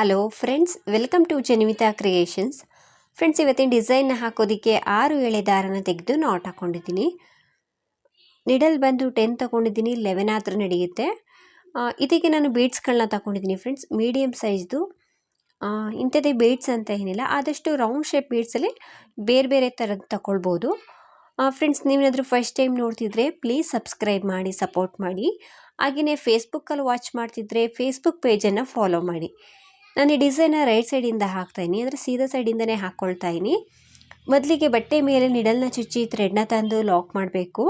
Hello friends welcome to Janivita creations friends ಇವತ್ತಿನ ಡಿಸೈನ್ನ ಹಾಕೋದಕ್ಕೆ ಆರು ಎಳೆ ದಾರನ ತೆಗೆದು ನಾಟ್ ಹಾಕ್ಕೊಂಡಿದ್ದೀನಿ ನಿಡಲ್ ಬಂದು ಟೆನ್ ತಗೊಂಡಿದ್ದೀನಿ ಲೆವೆನ್ ಆದರೂ ನಡೆಯುತ್ತೆ. ಇದಕ್ಕೆ ನಾನು ಬೀಡ್ಸ್ಗಳನ್ನ ತಗೊಂಡಿದ್ದೀನಿ ಫ್ರೆಂಡ್ಸ್ ಮೀಡಿಯಮ್ ಸೈಜ್ದು ಇಂಥದ್ದೇ ಬೀಡ್ಸ್ ಅಂತ ಏನಿಲ್ಲ. ಆದಷ್ಟು ರೌಂಡ್ ಶೇಪ್ ಬೀಡ್ಸಲ್ಲಿ ಬೇರೆ ಬೇರೆ ಥರದ್ದು ತಗೊಳ್ಬೋದು. ಫ್ರೆಂಡ್ಸ್ ನೀವೇನಾದರೂ ಫಸ್ಟ್ ಟೈಮ್ ನೋಡ್ತಿದ್ರೆ ಪ್ಲೀಸ್ ಸಬ್ಸ್ಕ್ರೈಬ್ ಮಾಡಿ ಸಪೋರ್ಟ್ ಮಾಡಿ. ಹಾಗೆಯೇ ಫೇಸ್ಬುಕ್ಕಲ್ಲಿ ವಾಚ್ ಮಾಡ್ತಿದ್ರೆ ಫೇಸ್ಬುಕ್ ಪೇಜನ್ನು ಫಾಲೋ ಮಾಡಿ. ನಾನು ಈ ಡಿಸೈನ ರೈಟ್ ಸೈಡಿಂದ ಹಾಕ್ತಾಯಿನಿ ಅಂದರೆ ಸೀದಾ ಸೈಡಿಂದನೇ ಹಾಕ್ಕೊಳ್ತಾ ಇದ್ದೀನಿ. ಮೊದಲಿಗೆ ಬಟ್ಟೆ ಮೇಲೆ ನಿಡಲ್ನ ಚುಚ್ಚಿ ಥ್ರೆಡ್ನ ತಂದು ಲಾಕ್ ಮಾಡಬೇಕು.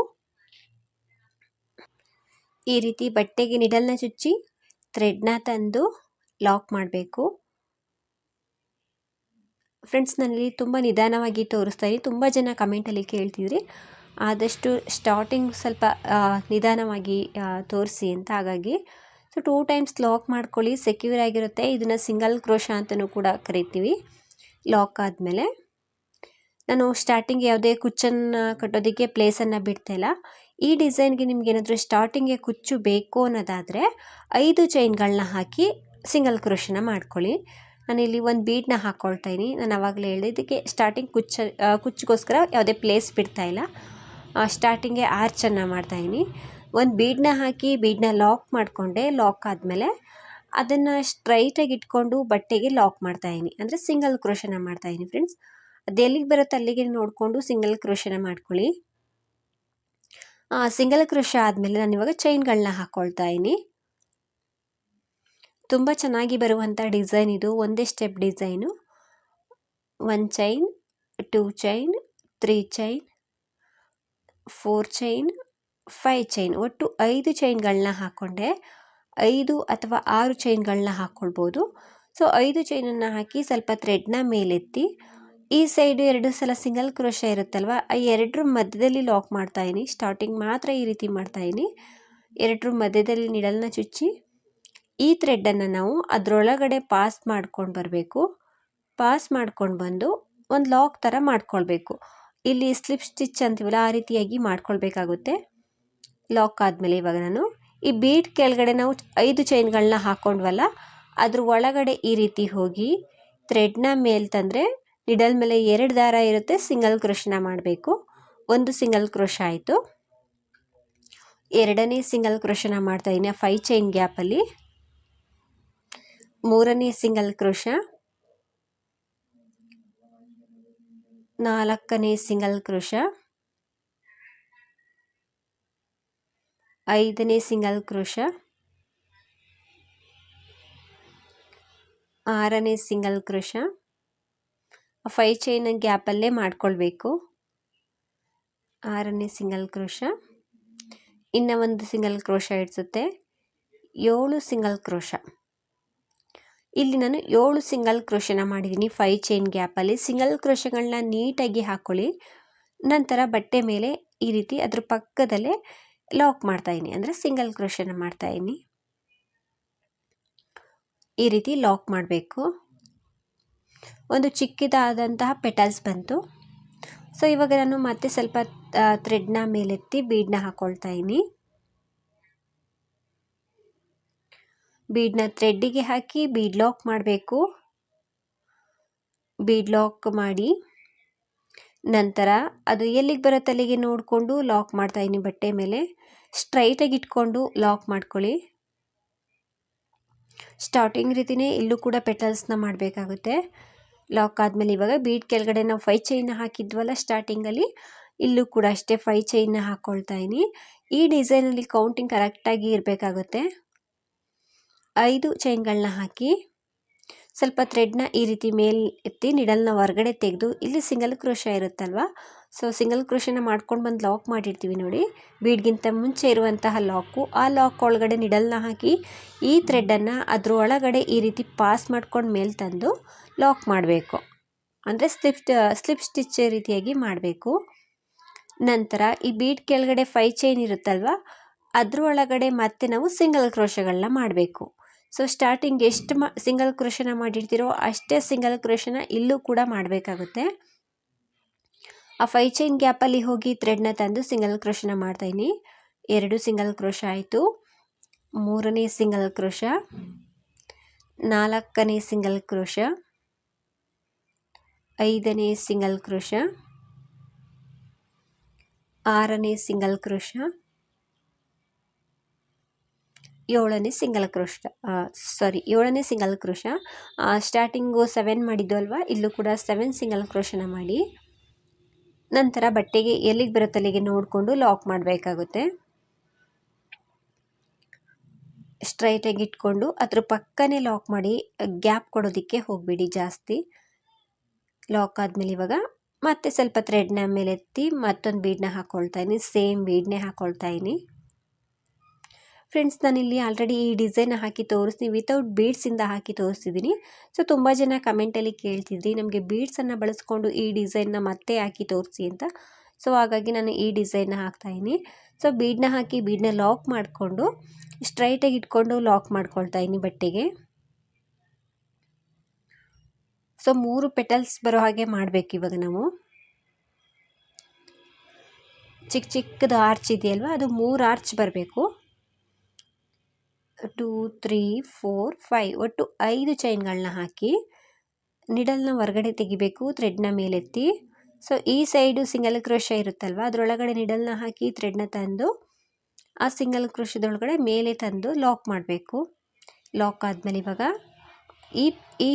ಈ ರೀತಿ ಬಟ್ಟೆಗೆ ನಿಡಲ್ನ ಚುಚ್ಚಿ ಥ್ರೆಡ್ನ ತಂದು ಲಾಕ್ ಮಾಡಬೇಕು. ಫ್ರೆಂಡ್ಸ್ ನಾನಿಲ್ಲಿ ತುಂಬ ನಿಧಾನವಾಗಿ ತೋರಿಸ್ತಾ ಇದ್ದೀನಿ. ತುಂಬ ಜನ ಕಮೆಂಟಲ್ಲಿ ಕೇಳ್ತಿದ್ರಿ. ಆದಷ್ಟು ಸ್ಟಾರ್ಟಿಂಗ್ ಸ್ವಲ್ಪ ನಿಧಾನವಾಗಿ ತೋರಿಸಿ ಅಂತ ಹಾಗಾಗಿ. ಸೊ ಟೂ ಟೈಮ್ಸ್ ಲಾಕ್ ಮಾಡ್ಕೊಳ್ಳಿ ಸೆಕ್ಯೂರ್ ಆಗಿರುತ್ತೆ. ಇದನ್ನು ಸಿಂಗಲ್ ಕ್ರೋಶ ಅಂತಲೂ ಕೂಡ ಕರಿತೀವಿ. ಲಾಕ್ ಆದಮೇಲೆ ನಾನು ಸ್ಟಾರ್ಟಿಂಗ್ ಯಾವುದೇ ಕುಚ್ಚನ್ನು ಕಟ್ಟೋದಕ್ಕೆ ಪ್ಲೇಸನ್ನು ಬಿಡ್ತಾಯಿಲ್ಲ ಈ ಡಿಸೈನ್ಗೆ ನಿಮ್ಗೆ ಏನಾದರೂ ಸ್ಟಾರ್ಟಿಂಗ್ಗೆ ಕುಚ್ಚು ಬೇಕು ಅನ್ನೋದಾದರೆ ಐದು ಚೈನ್ಗಳನ್ನ ಹಾಕಿ ಸಿಂಗಲ್ ಕ್ರೋಶನ ಮಾಡ್ಕೊಳ್ಳಿ. ನಾನು ಇಲ್ಲಿ ಒಂದು ಬೀಡ್ನ ಹಾಕ್ಕೊಳ್ತಾ ಇದ್ದೀನಿ ನಾನು ಆವಾಗಲೇ ಹೇಳಿದೆ ಇದಕ್ಕೆ ಸ್ಟಾರ್ಟಿಂಗ್ ಕುಚ್ಚ ಕುಚ್ಚಿಗೋಸ್ಕರ ಯಾವುದೇ ಪ್ಲೇಸ್ ಬಿಡ್ತಾಯಿಲ್ಲ ಸ್ಟಾರ್ಟಿಂಗೇ ಆರ್ಚನ್ನು ಮಾಡ್ತಾಯಿದ್ದೀನಿ ಒಂದು ಬೀಡನ್ನ ಹಾಕಿ ಬೀಡನ್ನ ಲಾಕ್ ಮಾಡಿಕೊಂಡೆ ಲಾಕ್ ಆದಮೇಲೆ ಅದನ್ನು ಸ್ಟ್ರೈಟಾಗಿ ಇಟ್ಕೊಂಡು ಬಟ್ಟೆಗೆ ಲಾಕ್ ಮಾಡ್ತಾಯಿದ್ದೀನಿ ಅಂದರೆ ಸಿಂಗಲ್ ಕ್ರೋಶನ ಮಾಡ್ತಾಯಿದ್ದೀನಿ ಫ್ರೆಂಡ್ಸ್ ಅದು ಎಲ್ಲಿಗೆ ಬರುತ್ತೆ ಅಲ್ಲಿಗೆ ನೋಡಿಕೊಂಡು ಸಿಂಗಲ್ ಕ್ರೋಷನ ಮಾಡ್ಕೊಳ್ಳಿ. ಸಿಂಗಲ್ ಕ್ರೋಶ ಆದಮೇಲೆ ನಾನು ಇವಾಗ ಚೈನ್ಗಳನ್ನ ಹಾಕ್ಕೊಳ್ತಾ ಇದ್ದೀನಿ. ತುಂಬ ಚೆನ್ನಾಗಿ ಬರುವಂಥ ಡಿಸೈನ್ ಇದು. ಒಂದೇ step design one chain two chain three chain four chain five chain ಒಟ್ಟು ಐದು ಚೈನ್ಗಳನ್ನ ಹಾಕ್ಕೊಂಡೆ ಐದು ಅಥವಾ ಆರು ಚೈನ್ಗಳನ್ನ ಹಾಕ್ಕೊಳ್ಬೋದು ಸೊ ಐದು ಚೈನನ್ನು ಹಾಕಿ ಸ್ವಲ್ಪ ಥ್ರೆಡ್ನ ಮೇಲೆತ್ತಿ, ಈ ಸೈಡು ಎರಡು ಸಲ ಸಿಂಗಲ್ ಕ್ರೋಶ ಇರುತ್ತಲ್ವ, ಆ ಎರಡರ ಮಧ್ಯದಲ್ಲಿ ಲಾಕ್ ಮಾಡ್ತಾಯಿನಿ ಸ್ಟಾರ್ಟಿಂಗ್ ಮಾತ್ರ ಈ ರೀತಿ ಮಾಡ್ತಾಯಿದ್ದೀನಿ ಎರಡರ ಮಧ್ಯದಲ್ಲಿ ನಿಡಲ್ನ ಚುಚ್ಚಿ, ಈ ಥ್ರೆಡ್ಡನ್ನು ನಾವು ಅದರೊಳಗಡೆ ಪಾಸ್ ಮಾಡ್ಕೊಂಡು ಬರಬೇಕು. ಪಾಸ್ ಮಾಡ್ಕೊಂಡು ಬಂದು ಒಂದು ಲಾಕ್ ಥರ ಮಾಡ್ಕೊಳ್ಬೇಕು. ಇಲ್ಲಿ ಸ್ಲಿಪ್ ಸ್ಟಿಚ್ ಅಂತೀವಲ್ಲ, ಆ ರೀತಿಯಾಗಿ ಮಾಡ್ಕೊಳ್ಬೇಕಾಗುತ್ತೆ. ಲಾಕ್ ಆದಮೇಲೆ ಇವಾಗ ನಾನು ಈ ಬೀಟ್ ಕೆಳಗಡೆ ನಾವು ಐದು ಚೈನ್ಗಳನ್ನ ಹಾಕ್ಕೊಂಡ್ವಲ್ಲ ಅದ್ರ ಒಳಗಡೆ ಈ ರೀತಿ ಹೋಗಿ ಥ್ರೆಡ್ನ ಮೇಲೆ ತಂದರೆ ನಿಡಲ್ ಮೇಲೆ ಎರಡು ದಾರ ಇರುತ್ತೆ ಸಿಂಗಲ್ ಕ್ರೋಶನ ಮಾಡಬೇಕು. ಒಂದು ಸಿಂಗಲ್ ಕ್ರೋಶ ಆಯಿತು. ಎರಡನೇ ಸಿಂಗಲ್ ಕ್ರೋಶನ ಮಾಡ್ತಾಯಿದ್ದೀನಿ ಫೈ ಚೈನ್ ಗ್ಯಾಪಲ್ಲಿ ಮೂರನೇ ಸಿಂಗಲ್ ಕ್ರೋಶ ನಾಲ್ಕನೇ ಸಿಂಗಲ್ ಕ್ರೋಶ ಐದನೇ ಸಿಂಗಲ್ ಕ್ರೋಶ ಆರನೇ ಸಿಂಗಲ್ ಕ್ರೋಶ ಫೈ ಚೈನ್ ಗ್ಯಾಪಲ್ಲೇ ಮಾಡ್ಕೊಳ್ಬೇಕು. ಆರನೇ ಸಿಂಗಲ್ ಕ್ರೋಶ ಇನ್ನು ಒಂದು ಸಿಂಗಲ್ ಕ್ರೋಶ ಇಡ್ಸುತ್ತೆ. ಏಳು ಸಿಂಗಲ್ ಕ್ರೋಶ ಇಲ್ಲಿ ನಾನು ಏಳು ಸಿಂಗಲ್ ಕ್ರೋಶನ ಮಾಡಿದ್ದೀನಿ ಫೈ ಚೈನ್ ಗ್ಯಾಪಲ್ಲಿ ಸಿಂಗಲ್ ಕ್ರೋಶಗಳನ್ನ ನೀಟಾಗಿ ಹಾಕ್ಕೊಳ್ಳಿ ನಂತರ ಬಟ್ಟೆ ಮೇಲೆ ಈ ರೀತಿ ಅದ್ರ ಪಕ್ಕದಲ್ಲೇ ಲಾಕ್ ಮಾಡ್ತಾಯಿದ್ದೀನಿ ಅಂದರೆ ಸಿಂಗಲ್ ಕ್ರೋಶನ ಮಾಡ್ತಾಯಿದ್ದೀನಿ ಈ ರೀತಿ ಲಾಕ್ ಮಾಡಬೇಕು. ಒಂದು ಚಿಕ್ಕದಾದಂತಹ ಪೆಟಲ್ಸ್ ಬಂತು. ಸೊ ಇವಾಗ ನಾನು ಮತ್ತೆ ಸ್ವಲ್ಪ ಥ್ರೆಡ್ನ ಮೇಲೆತ್ತಿ ಬೀಡನ್ನ ಹಾಕ್ಕೊಳ್ತಾ ಇದ್ದೀನಿ ಬೀಡನ್ನ ಥ್ರೆಡ್ಡಿಗೆ ಹಾಕಿ ಬೀಡ್ ಲಾಕ್ ಮಾಡಬೇಕು. ಬೀಡ್ ಲಾಕ್ ಮಾಡಿ. ನಂತರ ಅದು ಎಲ್ಲಿಗೆ ಬರುತ್ತೆ ಅಲ್ಲಿಗೆ ನೋಡಿಕೊಂಡು ಲಾಕ್ ಮಾಡ್ತಾಯಿದ್ದೀನಿ ಬಟ್ಟೆ ಮೇಲೆ. ಸ್ಟ್ರೈಟಾಗಿ ಇಟ್ಕೊಂಡು ಲಾಕ್ ಮಾಡ್ಕೊಳ್ಳಿ. ಸ್ಟಾರ್ಟಿಂಗ್ ರೀತಿಯೇ ಇಲ್ಲೂ ಕೂಡ ಪೆಟಲ್ಸ್ನ ಮಾಡಬೇಕಾಗುತ್ತೆ. ಲಾಕ್ ಆದಮೇಲೆ ಇವಾಗ ಬೀಟ್ ಕೆಳಗಡೆ ನಾವು ಫೈ ಚೈನ್ ಹಾಕಿದ್ವಲ್ಲ ಸ್ಟಾರ್ಟಿಂಗಲ್ಲಿ ಇಲ್ಲೂ ಕೂಡ ಅಷ್ಟೇ ಫೈ ಚೈನ್ನ ಹಾಕ್ಕೊಳ್ತಾ ಇದ್ದೀನಿ ಈ ಡಿಸೈನಲ್ಲಿ ಕೌಂಟಿಂಗ್ ಕರೆಕ್ಟಾಗಿ ಇರಬೇಕಾಗುತ್ತೆ. ಐದು ಚೈನ್ಗಳನ್ನ ಹಾಕಿ. ಸ್ವಲ್ಪ ಥ್ರೆಡ್ನ ಈ ರೀತಿ ಮೇಲ್ ಎತ್ತಿ ನಿಡಲ್ನ ಹೊರಗಡೆ ತೆಗೆದು ಇಲ್ಲಿ ಸಿಂಗಲ್ ಕ್ರೋಶ ಇರುತ್ತಲ್ವ? ಸೊ, ಸಿಂಗಲ್ ಕ್ರೋಶನ ಮಾಡ್ಕೊಂಡು ಬಂದು ಲಾಕ್ ಮಾಡಿರ್ತೀವಿ ನೋಡಿ. ಬೀಡ್ಗಿಂತ ಮುಂಚೆ ಇರುವಂತಹ ಲಾಕು. ಆ ಲಾಕ್ ಒಳಗಡೆ ನಿಡಲ್ನ ಹಾಕಿ ಈ ಥ್ರೆಡ್ಡನ್ನು ಅದ್ರ ಒಳಗಡೆ ಈ ರೀತಿ ಪಾಸ್ ಮಾಡ್ಕೊಂಡು ಮೇಲೆ ತಂದು ಲಾಕ್ ಮಾಡಬೇಕು. ಅಂದರೆ ಸ್ಲಿಪ್ ಸ್ಲಿಪ್ ಸ್ಟಿಚ್ ರೀತಿಯಾಗಿ ಮಾಡಬೇಕು. ನಂತರ ಈ ಬೀಡ್ ಕೆಳಗಡೆ ಫೈ ಚೈನ್ ಇರುತ್ತಲ್ವ? ಅದ್ರ ಒಳಗಡೆ ಮತ್ತೆ ನಾವು ಸಿಂಗಲ್ ಕ್ರೋಶಗಳನ್ನ ಮಾಡಬೇಕು. ಸೊ ಸ್ಟಾರ್ಟಿಂಗ್ ಎಷ್ಟು ಮ ಸಿಂಗಲ್ ಕ್ರೋಶನ ಮಾಡಿರ್ತೀರೋ ಅಷ್ಟೇ ಸಿಂಗಲ್ ಕ್ರೋಷನ ಇಲ್ಲೂ ಕೂಡ ಮಾಡಬೇಕಾಗುತ್ತೆ. ಆ ಫೈ ಚೈನ್ ಗ್ಯಾಪಲ್ಲಿ ಹೋಗಿ ಥ್ರೆಡ್ನ ತಂದು ಸಿಂಗಲ್ ಕ್ರೋಶನ ಮಾಡ್ತಾಯಿನಿ ಎರಡು ಸಿಂಗಲ್ ಕ್ರೋಷ ಆಯಿತು. ಮೂರನೇ ಸಿಂಗಲ್ ಕ್ರೋಷ ನಾಲ್ಕನೇ ಸಿಂಗಲ್ ಕ್ರೋಷ ಐದನೇ ಸಿಂಗಲ್ ಕ್ರೋಷ ಆರನೇ ಸಿಂಗಲ್ ಕ್ರೋಶ ಏಳನೇ ಸಿಂಗಲ್ ಕ್ರೋಶ ಸಾರಿ ಏಳನೇ ಸಿಂಗಲ್ ಕ್ರೋಶ. ಸ್ಟಾರ್ಟಿಂಗು ಸೆವೆನ್ ಮಾಡಿದ್ದು ಅಲ್ವಾ? ಇಲ್ಲೂ ಕೂಡ ಸೆವೆನ್ ಸಿಂಗಲ್ ಕ್ರೋಶನ ಮಾಡಿ ನಂತರ ಬಟ್ಟೆಗೆ ಎಲ್ಲಿಗೆ ಬರುತ್ತೆ ಅಲ್ಲಿಗೆ ನೋಡಿಕೊಂಡು ಲಾಕ್ ಮಾಡಬೇಕಾಗುತ್ತೆ. ಸ್ಟ್ರೈಟಾಗಿ ಇಟ್ಕೊಂಡು ಅದ್ರ ಪಕ್ಕನೇ ಲಾಕ್ ಮಾಡಿ ಗ್ಯಾಪ್ ಕೊಡೋದಕ್ಕೆ ಹೋಗಬೇಡಿ ಜಾಸ್ತಿ. ಲಾಕ್ ಆದಮೇಲೆ ಇವಾಗ ಮತ್ತೆ ಸ್ವಲ್ಪ ಥ್ರೆಡ್ನ ಮೇಲೆ ಎತ್ತಿ ಮತ್ತೊಂದು ಬೀಡನ್ನ ಹಾಕ್ಕೊಳ್ತಾ ಇದ್ದೀನಿ ಸೇಮ್ ಬೀಡನ್ನೇ ಹಾಕ್ಕೊಳ್ತಾ ಇದ್ದೀನಿ ಫ್ರೆಂಡ್ಸ್ ನಾನಿಲ್ಲಿ ಆಲ್ರೆಡಿ ಈ ಡಿಸೈನ್ ಹಾಕಿ ತೋರಿಸ್ತೀನಿ. ವಿತೌಟ್ ಬೀಡ್ಸಿಂದ ಹಾಕಿ ತೋರಿಸ್ತಿದ್ದೀನಿ ಸೊ ತುಂಬ ಜನ ಕಮೆಂಟಲ್ಲಿ ಕೇಳ್ತಿದ್ರಿ, ನಮಗೆ ಬೀಡ್ಸನ್ನು ಬಳಸ್ಕೊಂಡು ಈ ಡಿಸೈನ್ನ ಮತ್ತೆ ಹಾಕಿ ತೋರಿಸಿ ಅಂತ. ಸೊ ಹಾಗಾಗಿ ನಾನು ಈ ಡಿಸೈನ್ನ ಹಾಕ್ತಾಯಿದ್ದೀನಿ ಸೊ ಬೀಡನ್ನ ಹಾಕಿ ಬೀಡನ್ನ ಲಾಕ್ ಮಾಡಿಕೊಂಡು ಸ್ಟ್ರೈಟಾಗಿ ಇಟ್ಕೊಂಡು ಲಾಕ್ ಮಾಡ್ಕೊಳ್ತಾ ಇದ್ದೀನಿ ಬಟ್ಟೆಗೆ. ಸೊ ಮೂರು ಪೆಟಲ್ಸ್ ಬರೋ ಹಾಗೆ ಮಾಡಬೇಕು ಇವಾಗ ನಾವು. ಚಿಕ್ಕ ಚಿಕ್ಕದು ಆರ್ಚ್ ಇದೆಯಲ್ವ, ಅದು ಮೂರು ಆರ್ಚ್ ಬರಬೇಕು. ಟೂ ತ್ರೀ ಫೋರ್ ಫೈ ಒಟ್ಟು ಐದು ಚೈನ್ಗಳನ್ನ ಹಾಕಿ ನಿಡಲ್ನ ಹೊರಗಡೆ ತೆಗಿಬೇಕು ಥ್ರೆಡ್ನ ಮೇಲೆತ್ತಿ ಸೊ ಈ ಸೈಡು ಸಿಂಗಲ್ ಕ್ರೋಶ ಇರುತ್ತಲ್ವ? ಅದರೊಳಗಡೆ ನಿಡಲ್ನ ಹಾಕಿ ಥ್ರೆಡ್ನ ತಂದು, ಆ ಸಿಂಗಲ್ ಕ್ರೋಶದೊಳಗಡೆ ಮೇಲೆ ತಂದು ಲಾಕ್ ಮಾಡಬೇಕು. ಲಾಕ್ ಆದಮೇಲೆ ಇವಾಗ ಈ ಈ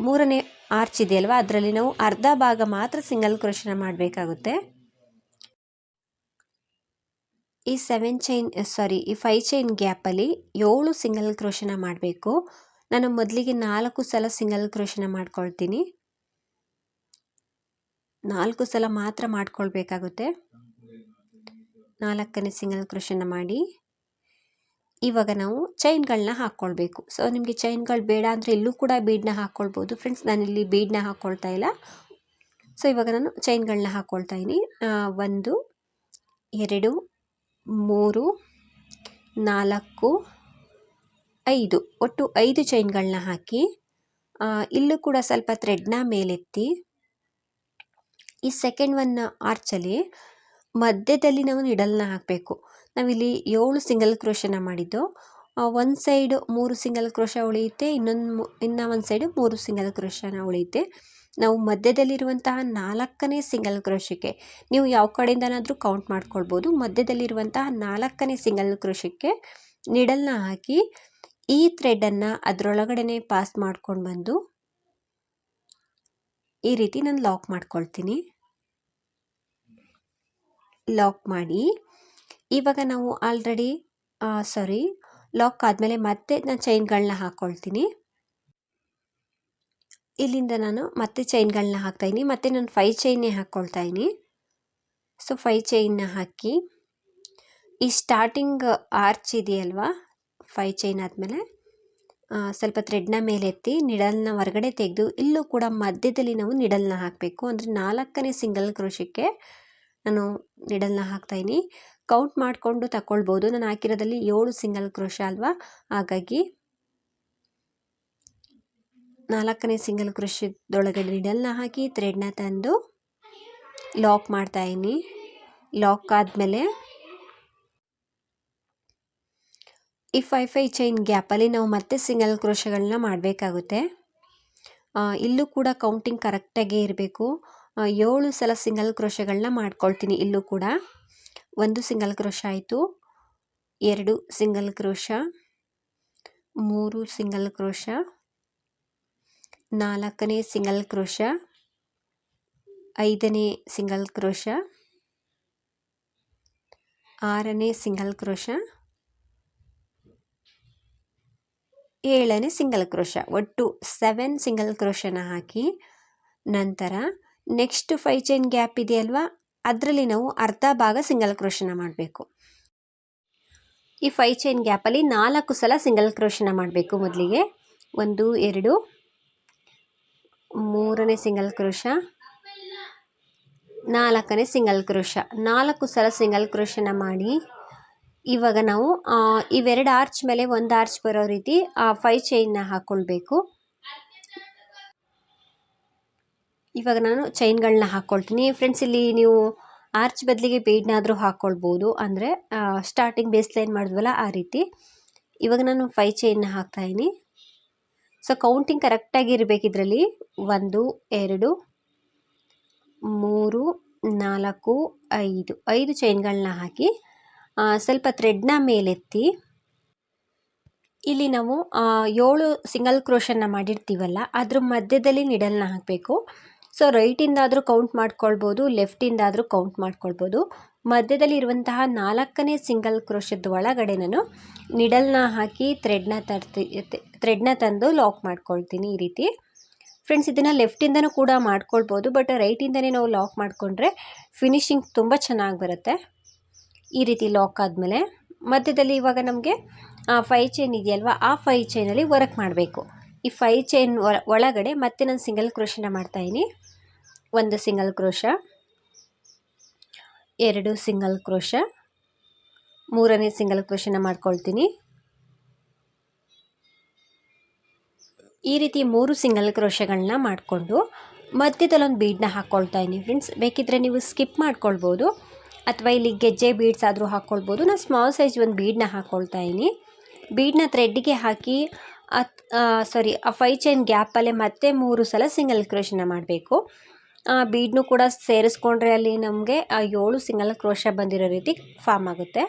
ಮೂರನೇ ಆರ್ಚ್ ಇದೆಯಲ್ವ? ಅದರಲ್ಲಿ ನಾವು ಅರ್ಧ ಭಾಗ ಮಾತ್ರ ಸಿಂಗಲ್ ಕ್ರೋಶನ ಮಾಡಬೇಕಾಗುತ್ತೆ. ಈ ಸೆವೆನ್ ಚೈನ್ ಸಾರಿ ಈ ಫೈ ಚೈನ್ ಗ್ಯಾಪಲ್ಲಿ ಏಳು ಸಿಂಗಲ್ ಕ್ರೋಶನ ಮಾಡಬೇಕು. ನಾನು ಮೊದಲಿಗೆ ನಾಲ್ಕು ಸಲ ಸಿಂಗಲ್ ಕ್ರೋಶನ ಮಾಡ್ಕೊಳ್ತೀನಿ. ನಾಲ್ಕು ಸಲ ಮಾತ್ರ ಮಾಡ್ಕೊಳ್ಬೇಕಾಗುತ್ತೆ. ನಾಲ್ಕನೇ ಸಿಂಗಲ್ ಕ್ರೋಶನ ಮಾಡಿ. ಇವಾಗ ನಾವು ಚೈನ್ಗಳನ್ನ ಹಾಕ್ಕೊಳ್ಬೇಕು. ಸೊ ನಿಮಗೆ ಚೈನ್ಗಳು ಬೇಡ ಅಂದರೆ ಇಲ್ಲೂ ಕೂಡ ಬೀಡನ್ನ ಹಾಕ್ಕೊಳ್ಬೋದು. ಫ್ರೆಂಡ್ಸ್ ನಾನಿಲ್ಲಿ ಬೀಡನ್ನ ಹಾಕ್ಕೊಳ್ತಾ ಇಲ್ಲ. ಸೊ ಇವಾಗ ನಾನು ಚೈನ್ಗಳನ್ನ ಹಾಕ್ಕೊಳ್ತಾ ಇದ್ದೀನಿ ಒಂದು, ಎರಡು ಮೂರು, ನಾಲ್ಕು, ಐದು. ಒಟ್ಟು ಐದು ಚೈನ್ಗಳನ್ನ ಹಾಕಿ ಇಲ್ಲೂ ಕೂಡ ಸ್ವಲ್ಪ ಥ್ರೆಡ್ನ ಮೇಲೆತ್ತಿ, ಈ ಸೆಕೆಂಡ್ ಒನ್ ಆರ್ಚಲ್ಲಿ ಮಧ್ಯದಲ್ಲಿ ನಾವು ನಿಡಲ್ನ ಹಾಕಬೇಕು. ನಾವಿಲ್ಲಿ ಏಳು ಸಿಂಗಲ್ ಕ್ರೋಶನ ಮಾಡಿದ್ದು. ಒಂದು ಸೈಡು ಮೂರು ಸಿಂಗಲ್ ಕ್ರೋಶ ಉಳಿಯುತ್ತೆ, ಇನ್ನೊಂದು ಇನ್ನು ಒಂದು ಸೈಡು ಮೂರು ಸಿಂಗಲ್ ಕ್ರೋಶನ ಉಳಿಯುತ್ತೆ. ನಾವು ಮಧ್ಯದಲ್ಲಿರುವಂತಹ ನಾಲ್ಕನೇ ಸಿಂಗಲ್ ಕೃಷಿಕೆ ನೀವು ಯಾವ ಕಡೆಯಿಂದನಾದರೂ ಕೌಂಟ್ ಮಾಡ್ಕೊಳ್ಬೋದು. ಮಧ್ಯದಲ್ಲಿರುವಂತಹ ನಾಲ್ಕನೇ ಸಿಂಗಲ್ ಕೃಷಿಕೆ ನಿಡಲ್ನ ಹಾಕಿ ಈ ಥ್ರೆಡನ್ನು ಅದರೊಳಗಡೆ ಪಾಸ್ ಮಾಡ್ಕೊಂಡು ಬಂದು ಈ ರೀತಿ ನಾನು ಲಾಕ್ ಮಾಡ್ಕೊಳ್ತೀನಿ. ಲಾಕ್ ಮಾಡಿ, ಇವಾಗ ನಾವು ಆಲ್ರೆಡಿ ಸಾರಿ ಲಾಕ್ ಆದಮೇಲೆ ಮತ್ತೆ ನಾನು ಚೈನ್ಗಳನ್ನ ಹಾಕ್ಕೊಳ್ತೀನಿ ಇಲ್ಲಿಂದ ನಾನು ಮತ್ತೆ ಚೈನ್ಗಳನ್ನ ಹಾಕ್ತಾಯಿನಿ ಮತ್ತು ನಾನು ಫೈ ಚೈನ್ನೇ ಹಾಕ್ಕೊಳ್ತಾ ಇದ್ದೀನಿ ಸೊ ಫೈ ಚೈನ್ನ ಹಾಕಿ ಈ ಸ್ಟಾರ್ಟಿಂಗ್ ಆರ್ಚ್ ಇದೆಯಲ್ವಾ? ಫೈ ಚೈನ್ ಆದಮೇಲೆ ಸ್ವಲ್ಪ ಥ್ರೆಡ್ನ ಮೇಲೆ ಎತ್ತಿ ನಿಡಲ್ನ ಹೊರಗಡೆ ತೆಗೆದು ಇಲ್ಲೂ ಕೂಡ ಮಧ್ಯದಲ್ಲಿ ನಾವು ನಿಡಲ್ನ ಹಾಕಬೇಕು. ಅಂದರೆ ನಾಲ್ಕನೇ ಸಿಂಗಲ್ ಕ್ರೋಶಕ್ಕೆ ನಾನು ನಿಡಲ್ನ ಹಾಕ್ತಾಯಿನಿ ಕೌಂಟ್ ಮಾಡಿಕೊಂಡು ತಗೊಳ್ಬೋದು ನಾನು ಹಾಕಿರೋದಲ್ಲಿ ಏಳು ಸಿಂಗಲ್ ಕ್ರೋಶ ಅಲ್ವಾ? ಹಾಗಾಗಿ ನಾಲ್ಕನೇ ಸಿಂಗಲ್ ಕೃಷಿದೊಳಗೆ ನೀಡಲ್ನ ಹಾಕಿ ಥ್ರೆಡ್ನ ತಂದು ಲಾಕ್ ಮಾಡ್ತಾಯಿನಿ ಲಾಕ್ ಆದಮೇಲೆ ಈ ಫೈ ಫೈ ಚೈನ್ ಗ್ಯಾಪಲ್ಲಿ ನಾವು ಮತ್ತೆ ಸಿಂಗಲ್ ಕ್ರೋಶಗಳನ್ನ ಮಾಡಬೇಕಾಗುತ್ತೆ. ಇಲ್ಲೂ ಕೂಡ ಕೌಂಟಿಂಗ್ ಕರೆಕ್ಟಾಗೇ ಇರಬೇಕು. ಏಳು ಸಲ ಸಿಂಗಲ್ ಕ್ರೋಶಗಳನ್ನ ಮಾಡ್ಕೊಳ್ತೀನಿ ಇಲ್ಲೂ ಕೂಡ. ಒಂದು ಸಿಂಗಲ್ ಕ್ರೋಶ ಆಯಿತು. ಎರಡು ಸಿಂಗಲ್ ಕ್ರೋಶ ಮೂರು ಸಿಂಗಲ್ ಕ್ರೋಶ ನಾಲ್ಕನೇ ಸಿಂಗಲ್ ಕ್ರೋಶ, ಐದನೇ ಸಿಂಗಲ್ ಕ್ರೋಶ, ಆರನೇ ಸಿಂಗಲ್ ಕ್ರೋಶ, ಏಳನೇ ಸಿಂಗಲ್ ಕ್ರೋಶ. ಒಟ್ಟು ಸೆವೆನ್ ಸಿಂಗಲ್ ಕ್ರೋಶನ ಹಾಕಿ ನಂತರ ನೆಕ್ಸ್ಟ್ ಫೈ ಚೈನ್ ಗ್ಯಾಪ್ ಇದೆಯಲ್ವಾ? ಅದರಲ್ಲಿ ನಾವು ಅರ್ಧ ಭಾಗ ಸಿಂಗಲ್ ಕ್ರೋಶನ ಮಾಡಬೇಕು. ಈ ಫೈ ಚೈನ್ ಗ್ಯಾಪಲ್ಲಿ ನಾಲ್ಕು ಸಲ ಸಿಂಗಲ್ ಕ್ರೋಶನ ಮಾಡಬೇಕು ಮೊದಲಿಗೆ. ಒಂದು, ಎರಡು ಮೂರನೇ ಸಿಂಗಲ್ ಕ್ರೋಶ ನಾಲ್ಕನೇ ಸಿಂಗಲ್ ಕ್ರೋಶ ನಾಲ್ಕು ಸಲ ಸಿಂಗಲ್ ಕ್ರೋಶನ ಮಾಡಿ, ಇವಾಗ ನಾವು ಇವೆರಡು ಆರ್ಚ್ ಮೇಲೆ ಒಂದು ಆರ್ಚ್ ಬರೋ ರೀತಿ ಆ ಫೈ ಚೈನ್ನ ಹಾಕ್ಕೊಳ್ಬೇಕು ಇವಾಗ ನಾನು ಚೈನ್ಗಳನ್ನ ಹಾಕ್ಕೊಳ್ತೀನಿ ಫ್ರೆಂಡ್ಸ್ ಇಲ್ಲಿ ನೀವು ಆರ್ಚ್ ಬದಲಿಗೆ ಬೇಡ್ನಾದರೂ ಹಾಕ್ಕೊಳ್ಬೋದು ಅಂದರೆ ಸ್ಟಾರ್ಟಿಂಗ್ ಬೇಸ್ ಲೈನ್ ಮಾಡಿದ್ವಲ್ಲ ಆ ರೀತಿ. ಇವಾಗ ನಾನು ಫೈ ಚೈನ್ನ ಹಾಕ್ತಾಯಿನಿ ಸೊ ಕೌಂಟಿಂಗ್ ಕರೆಕ್ಟಾಗಿ ಇರಬೇಕು ಇದರಲ್ಲಿ ಒಂದು, ಎರಡು, ಮೂರು, ನಾಲ್ಕು, ಐದು. ಐದು ಚೈನ್ಗಳನ್ನ ಹಾಕಿ ಸ್ವಲ್ಪ ಥ್ರೆಡ್ನ ಮೇಲೆತ್ತಿ, ಇಲ್ಲಿ ನಾವು ಏಳು ಸಿಂಗಲ್ ಕ್ರೋಷನ್ನ ಮಾಡಿರ್ತೀವಲ್ಲ, ಅದ್ರ ಮಧ್ಯದಲ್ಲಿ ನಿಡಲ್ನ ಹಾಕಬೇಕು. ಸೊ ರೈಟಿಂದಾದರೂ ಕೌಂಟ್ ಮಾಡ್ಕೊಳ್ಬೋದು ಲೆಫ್ಟಿಂದಾದರೂ ಕೌಂಟ್ ಮಾಡ್ಕೊಳ್ಬೋದು. ಮಧ್ಯದಲ್ಲಿ ಇರುವಂತಹ ನಾಲ್ಕನೇ ಸಿಂಗಲ್ ಕ್ರೋಶದ ಒಳಗಡೆ ನಾನು ನಿಡಲ್ನ ಹಾಕಿ ಥ್ರೆಡ್ನ ತರ್ತಿ ಥ್ರೆಡ್ನ ತಂದು ಲಾಕ್ ಮಾಡ್ಕೊಳ್ತೀನಿ ಈ ರೀತಿ. ಫ್ರೆಂಡ್ಸ್ ಇದನ್ನು ಲೆಫ್ಟಿಂದನೂ ಕೂಡ ಮಾಡ್ಕೊಳ್ಬೋದು ಬಟ್ ರೈಟಿಂದನೇ ನಾವು ಲಾಕ್ ಮಾಡಿಕೊಂಡ್ರೆ ಫಿನಿಶಿಂಗ್ ತುಂಬ ಚೆನ್ನಾಗಿ ಬರುತ್ತೆ. ಈ ರೀತಿ ಲಾಕ್ ಆದಮೇಲೆ ಮಧ್ಯದಲ್ಲಿ ಇವಾಗ ನಮಗೆ ಫೈ ಚೈನ್ ಇದೆಯಲ್ವ, ಆ ಫೈ ಚೈನಲ್ಲಿ ವರ್ಕ್ ಮಾಡಬೇಕು. ಈ ಫೈ ಚೈನ್ ಒಳಗಡೆ ಮತ್ತೆ ನಾನು ಸಿಂಗಲ್ ಕ್ರೋಶನ ಮಾಡ್ತಾಯಿನಿ ಒಂದು ಸಿಂಗಲ್ ಕ್ರೋಶ, ಎರಡು ಸಿಂಗಲ್ ಕ್ರೋಶ, ಮೂರನೇ ಸಿಂಗಲ್ ಕ್ರೋಶನ ಮಾಡ್ಕೊಳ್ತೀನಿ. ಈ ರೀತಿ ಮೂರು ಸಿಂಗಲ್ ಕ್ರೋಶಗಳನ್ನ ಮಾಡಿಕೊಂಡು ಮಧ್ಯದಲ್ಲಿ ಒಂದು ಬೀಡನ್ನ ಹಾಕ್ಕೊಳ್ತಾ ಇದ್ದೀನಿ ಫ್ರೆಂಡ್ಸ್. ಬೇಕಿದ್ದರೆ ನೀವು ಸ್ಕಿಪ್ ಮಾಡ್ಕೊಳ್ಬೋದು ಅಥವಾ ಇಲ್ಲಿ ಗೆಜ್ಜೆ ಬೀಡ್ಸ್ ಆದರೂ ಹಾಕ್ಕೊಳ್ಬೋದು ನಾನು ಸ್ಮಾಲ್ ಸೈಜ್ ಒಂದು ಬೀಡನ್ನ ಹಾಕ್ಕೊಳ್ತಾ ಇದ್ದೀನಿ. ಬೀಡನ್ನ ಥ್ರೆಡ್ಗೆ ಹಾಕಿ ಅತ್ ಸಾರಿ ಆ ಫೈ ಚೈನ್ ಗ್ಯಾಪಲ್ಲೇ ಮತ್ತೆ ಮೂರು ಸಲ ಸಿಂಗಲ್ ಕ್ರೋಶನ ಮಾಡಬೇಕು. ಬೀಡ್ನು ಕೂಡ ಸೇರಿಸ್ಕೊಂಡ್ರೆ ಅಲ್ಲಿ ನಮಗೆ ಏಳು ಸಿಂಗಲ್ ಕ್ರೋಶ ಬಂದಿರೋ ರೀತಿ ಫಾರ್ಮ್ ಆಗುತ್ತೆ.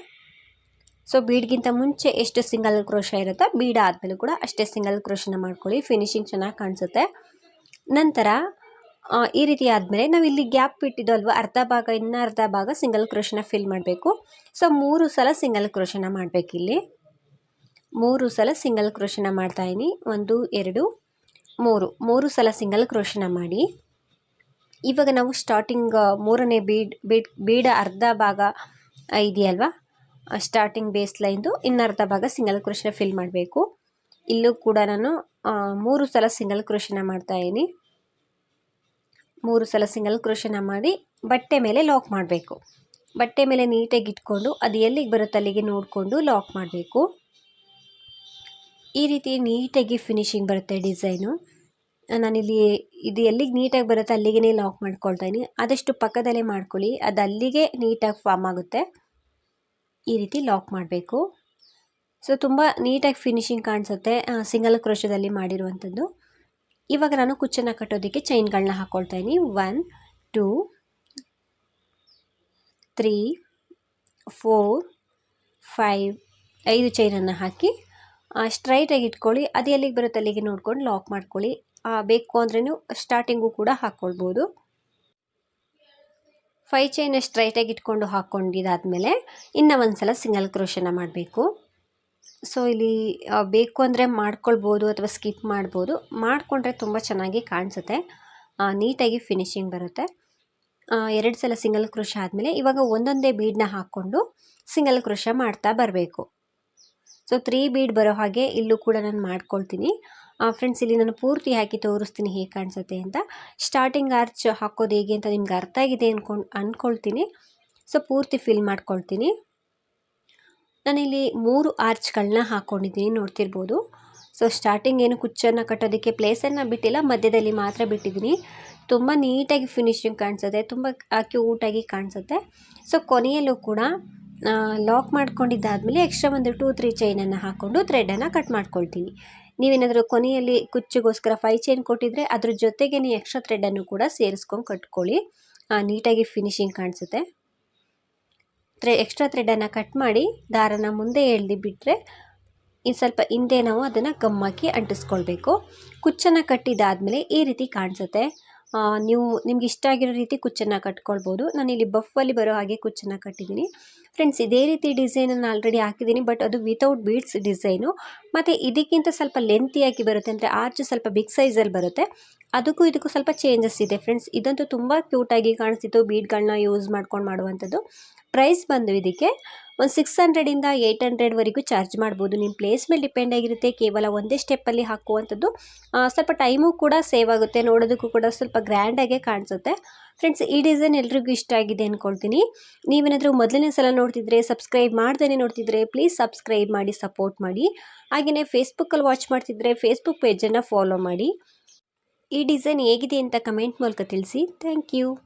ಸೊ ಬೀಡ್ಗಿಂತ ಮುಂಚೆ ಎಷ್ಟು ಸಿಂಗಲ್ ಕ್ರೋಶ ಇರುತ್ತೋ ಬೀಡ ಆದಮೇಲೆ ಕೂಡ ಅಷ್ಟೇ ಸಿಂಗಲ್ ಕ್ರೋಶನ ಮಾಡ್ಕೊಳ್ಳಿ, ಫಿನಿಶಿಂಗ್ ಚೆನ್ನಾಗಿ ಕಾಣಿಸುತ್ತೆ. ನಂತರ ಈ ರೀತಿ ಆದಮೇಲೆ ನಾವು ಇಲ್ಲಿ ಗ್ಯಾಪ್ ಬಿಟ್ಟಿದ್ದೋ ಅರ್ಧ ಭಾಗ, ಇನ್ನೂ ಅರ್ಧ ಭಾಗ ಸಿಂಗಲ್ ಕ್ರೋಶನ ಫಿಲ್ ಮಾಡಬೇಕು. ಸೊ ಮೂರು ಸಲ ಸಿಂಗಲ್ ಕ್ರೋಶನ ಮಾಡಬೇಕಿಲ್ಲಿ ಮೂರು ಸಲ ಸಿಂಗಲ್ ಕ್ರೋಶನ ಮಾಡ್ತಾಯಿನಿ ಒಂದು, ಎರಡು, ಮೂರು. ಮೂರು ಸಲ ಸಿಂಗಲ್ ಕ್ರೋಶನ ಮಾಡಿ. ಇವಾಗ ನಾವು ಸ್ಟಾರ್ಟಿಂಗ್ ಮೂರನೇ ಬೀಡ್ ಬೀಡ್, ಬೀಡ ಅರ್ಧ ಭಾಗ ಇದೆಯಲ್ವಾ? ಸ್ಟಾರ್ಟಿಂಗ್ ಬೇಸ್ ಲೈನ್ದು ಇನ್ನರ್ಧ ಭಾಗ ಸಿಂಗಲ್ ಕ್ರೋಶನ ಫಿಲ್ ಮಾಡಬೇಕು. ಇಲ್ಲೂ ಕೂಡ ನಾನು ಮೂರು ಸಲ ಸಿಂಗಲ್ ಕ್ರೋಶನ ಮಾಡ್ತಾಯಿದ್ದೀನಿ ಮೂರು ಸಲ ಸಿಂಗಲ್ ಕ್ರೋಶನ ಮಾಡಿ ಬಟ್ಟೆ ಮೇಲೆ ಲಾಕ್ ಮಾಡಬೇಕು. ಬಟ್ಟೆ ಮೇಲೆ ನೀಟಾಗಿ ಇಟ್ಕೊಂಡು ಅದು ಎಲ್ಲಿಗೆ ಬರುತ್ತೆ ಅಲ್ಲಿಗೆ ನೋಡಿಕೊಂಡು ಲಾಕ್ ಮಾಡಬೇಕು. ಈ ರೀತಿ ನೀಟಾಗಿ ಫಿನಿಶಿಂಗ್ ಬರುತ್ತೆ ಡಿಸೈನು ನಾನಿಲ್ಲಿ ಇದು ಎಲ್ಲಿಗೆ ನೀಟಾಗಿ ಬರುತ್ತೆ ಅಲ್ಲಿಗೇ ಲಾಕ್ ಮಾಡ್ಕೊಳ್ತಾ ಇದೀನಿ. ಆದಷ್ಟು ಪಕ್ಕದಲ್ಲೇ ಮಾಡ್ಕೊಳ್ಳಿ. ಅದು ಅಲ್ಲಿಗೆ ನೀಟಾಗಿ ಫಾರ್ಮ್ ಆಗುತ್ತೆ. ಈ ರೀತಿ ಲಾಕ್ ಮಾಡಬೇಕು. ಸೊ ತುಂಬ ನೀಟಾಗಿ ಫಿನಿಶಿಂಗ್ ಕಾಣಿಸುತ್ತೆ ಸಿಂಗಲ್ ಕ್ರೋಶದಲ್ಲಿ ಮಾಡಿರುವಂಥದ್ದು. ಇವಾಗ ನಾನು ಕುಚ್ಚನ್ನು ಕಟ್ಟೋದಕ್ಕೆ ಚೈನ್ಗಳನ್ನ ಹಾಕ್ಕೊಳ್ತಾ ಇದ್ದೀನಿ one two three four five ಐದು ಚೈನನ್ನು ಹಾಕಿ ಸ್ಟ್ರೈಟಾಗಿ ಇಟ್ಕೊಳ್ಳಿ. ಅದು ಎಲ್ಲಿಗೆ ಬರುತ್ತೆ ಅಲ್ಲಿಗೆ ನೋಡ್ಕೊಂಡು ಲಾಕ್ ಮಾಡ್ಕೊಳ್ಳಿ. ಬೇಕು ಅಂದ್ರೂ ಸ್ಟಾರ್ಟಿಂಗು ಕೂಡ ಹಾಕ್ಕೊಳ್ಬೋದು ಫೈ ಚೈನ್ ಸ್ಟ್ರೈಟಾಗಿ ಇಟ್ಕೊಂಡು ಹಾಕ್ಕೊಂಡಿದ್ದಾದಮೇಲೆ ಇನ್ನು ಒಂದು ಸಲ ಸಿಂಗಲ್ ಕ್ರೋಶನ ಮಾಡಬೇಕು. ಸೊ ಇಲ್ಲಿ ಬೇಕು ಅಂದರೆ ಮಾಡ್ಕೊಳ್ಬೋದು ಅಥವಾ ಸ್ಕಿಪ್ ಮಾಡ್ಬೋದು. ಮಾಡಿಕೊಂಡ್ರೆ ತುಂಬ ಚೆನ್ನಾಗಿ ಕಾಣಿಸುತ್ತೆ. ನೀಟಾಗಿ ಫಿನಿಶಿಂಗ್ ಬರುತ್ತೆ. ಎರಡು ಸಲ ಸಿಂಗಲ್ ಕ್ರೋಶ ಆದಮೇಲೆ ಇವಾಗ ಒಂದೊಂದೇ ಬೀಡನ್ನ ಹಾಕ್ಕೊಂಡು ಸಿಂಗಲ್ ಕ್ರೋಶ ಮಾಡ್ತಾ ಬರಬೇಕು. ಸೊ ತ್ರೀ ಬೀಡ್ ಬರೋ ಹಾಗೆ ಇಲ್ಲೂ ಕೂಡ ನಾನು ಮಾಡ್ಕೊಳ್ತೀನಿ. ಫ್ರೆಂಡ್ಸ್ ಇಲ್ಲಿ ನಾನು ಪೂರ್ತಿ ಹಾಕಿ ತೋರಿಸ್ತೀನಿ ಹೇಗೆ ಕಾಣಿಸುತ್ತೆ ಅಂತ. ಸ್ಟಾರ್ಟಿಂಗ್ ಆರ್ಚ್ ಹಾಕೋದು ಹೇಗೆ ಅಂತ ನಿಮ್ಗೆ ಅರ್ಥ ಆಗಿದೆ ಅಂದ್ಕೊಂಡು ಅಂದ್ಕೊಳ್ತೀನಿ ಸೊ ಪೂರ್ತಿ ಫಿಲ್ ಮಾಡ್ಕೊಳ್ತೀನಿ. ನಾನಿಲ್ಲಿ ಮೂರು ಆರ್ಚ್ಗಳನ್ನ ಹಾಕ್ಕೊಂಡಿದ್ದೀನಿ ನೋಡ್ತಿರ್ಬೋದು. ಸೊ ಸ್ಟಾರ್ಟಿಂಗ್ ಏನು ಕುಚ್ಚನ್ನು ಕಟ್ಟೋದಕ್ಕೆ ಪ್ಲೇಸನ್ನು ಬಿಟ್ಟಿಲ್ಲ, ಮಧ್ಯದಲ್ಲಿ ಮಾತ್ರ ಬಿಟ್ಟಿದ್ದೀನಿ. ತುಂಬ ನೀಟಾಗಿ ಫಿನಿಶಿಂಗ್ ಕಾಣಿಸುತ್ತೆ, ತುಂಬ ಕ್ಯೂಟಾಗಿ ಕಾಣಿಸುತ್ತೆ. ಸೊ ಕೊನೆಯಲ್ಲೂ ಕೂಡ ಲಾಕ್ ಮಾಡ್ಕೊಂಡಿದ್ದಾದಮೇಲೆ ಎಕ್ಸ್ಟ್ರಾ ಒಂದು ಟೂ ತ್ರೀ ಚೈನನ್ನು ಹಾಕ್ಕೊಂಡು ಥ್ರೆಡನ್ನು ಕಟ್ ಮಾಡ್ಕೊಳ್ತೀನಿ. ನೀವೇನಾದರೂ ಕೊನೆಯಲ್ಲಿ ಕುಚ್ಚಿಗೋಸ್ಕರ ಫೈ ಚೈನ್ ಕೊಟ್ಟಿದ್ರೆ ಅದ್ರ ಜೊತೆಗೆ ನೀವು ಎಕ್ಸ್ಟ್ರಾ ಥ್ರೆಡನ್ನು ಕೂಡ ಸೇರಿಸ್ಕೊಂಡು ಕಟ್ಕೊಳ್ಳಿ. ನೀಟಾಗಿ ಫಿನಿಶಿಂಗ್ ಕಾಣಿಸುತ್ತೆ. ಥ್ರೆ ಎಕ್ಸ್ಟ್ರಾ ಥ್ರೆಡನ್ನು ಕಟ್ ಮಾಡಿ ದಾರನ ಮುಂದೆ ಎಳ್ದು ಬಿಟ್ಟರೆ ಇನ್ನು ಸ್ವಲ್ಪ ಹಿಂದೆ ನಾವು ಅದನ್ನು ಗಮ್ಮಾಕಿ ಅಂಟಿಸ್ಕೊಳ್ಬೇಕು. ಕುಚ್ಚನ್ನು ಕಟ್ಟಿದ್ದಾದಮೇಲೆ ಈ ರೀತಿ ಕಾಣಿಸುತ್ತೆ. ನೀವು ನಿಮ್ಗೆ ಇಷ್ಟ ಆಗಿರೋ ರೀತಿ ಕುಚ್ಚನ್ನು ಕಟ್ಕೊಳ್ಬೋದು. ನಾನಿಲ್ಲಿ ಬಫಲ್ಲಿ ಬರೋ ಹಾಗೆ ಕುಚ್ಚನ್ನು ಕಟ್ಟಿದ್ದೀನಿ. ಫ್ರೆಂಡ್ಸ್ ಇದೇ ರೀತಿ ಡಿಸೈನನ್ನು ಆಲ್ರೆಡಿ ಹಾಕಿದ್ದೀನಿ ಬಟ್ ಅದು ವಿತೌಟ್ ಬೀಡ್ಸ್ ಡಿಸೈನು ಮತ್ತು ಇದಕ್ಕಿಂತ ಸ್ವಲ್ಪ ಲೆಂತಿಯಾಗಿ ಬರುತ್ತೆ, ಅಂದರೆ ಆರ್ಚ್ ಸ್ವಲ್ಪ ಬಿಗ್ ಸೈಜಲ್ಲಿ ಬರುತ್ತೆ. ಅದಕ್ಕೂ ಇದಕ್ಕೂ ಸ್ವಲ್ಪ ಚೇಂಜಸ್ ಇದೆ. ಫ್ರೆಂಡ್ಸ್ ಇದಂತೂ ತುಂಬ ಕ್ಯೂಟಾಗಿ ಕಾಣಿಸ್ತಿತ್ತು. ಬೀಡ್ಗಳನ್ನ ಯೂಸ್ ಮಾಡ್ಕೊಂಡು ಮಾಡುವಂಥದ್ದು. ಪ್ರೈಸ್ ಬಂದು ಇದಕ್ಕೆ ಒಂದು ಸಿಕ್ಸ್ ಹಂಡ್ರೆಡಿಂದ ಏಯ್ಟ್ ಹಂಡ್ರೆಡ್ವರೆಗೂ ಚಾರ್ಜ್ ಮಾಡ್ಬೋದು. ನಿಮ್ಮ ಪ್ಲೇಸ್ ಮೇಲೆ ಡಿಪೆಂಡ್ ಆಗಿರುತ್ತೆ. ಕೇವಲ ಒಂದೇ ಸ್ಟೆಪ್ಪಲ್ಲಿ ಹಾಕುವಂಥದ್ದು. ಸ್ವಲ್ಪ ಟೈಮು ಕೂಡ ಸೇವ್ ಆಗುತ್ತೆ. ನೋಡೋದಕ್ಕೂ ಕೂಡ ಸ್ವಲ್ಪ ಗ್ರ್ಯಾಂಡಾಗೆ ಕಾಣಿಸುತ್ತೆ. ಫ್ರೆಂಡ್ಸ್ ಈ ಡಿಸೈನ್ ಎಲ್ರಿಗೂ ಇಷ್ಟ ಆಗಿದೆ ಅಂದ್ಕೊಳ್ತೀನಿ ನೀವೇನಾದರೂ ಮೊದಲನೇ ಸಲ ನೋಡ್ತಿದ್ರೆ ಸಬ್ಸ್ಕ್ರೈಬ್ ಮಾಡ್ದೇ ನೋಡ್ತಿದ್ರೆ ಪ್ಲೀಸ್ ಸಬ್ಸ್ಕ್ರೈಬ್ ಮಾಡಿ ಸಪೋರ್ಟ್ ಮಾಡಿ. ಹಾಗೆಯೇ ಫೇಸ್ಬುಕ್ಕಲ್ಲಿ ವಾಚ್ ಮಾಡ್ತಿದ್ರೆ ಫೇಸ್ಬುಕ್ ಪೇಜನ್ನು ಫಾಲೋ ಮಾಡಿ. ಈ ಡಿಸೈನ್ ಹೇಗಿದೆ ಅಂತ ಕಮೆಂಟ್ ಮೂಲಕ ತಿಳಿಸಿ. Thank you.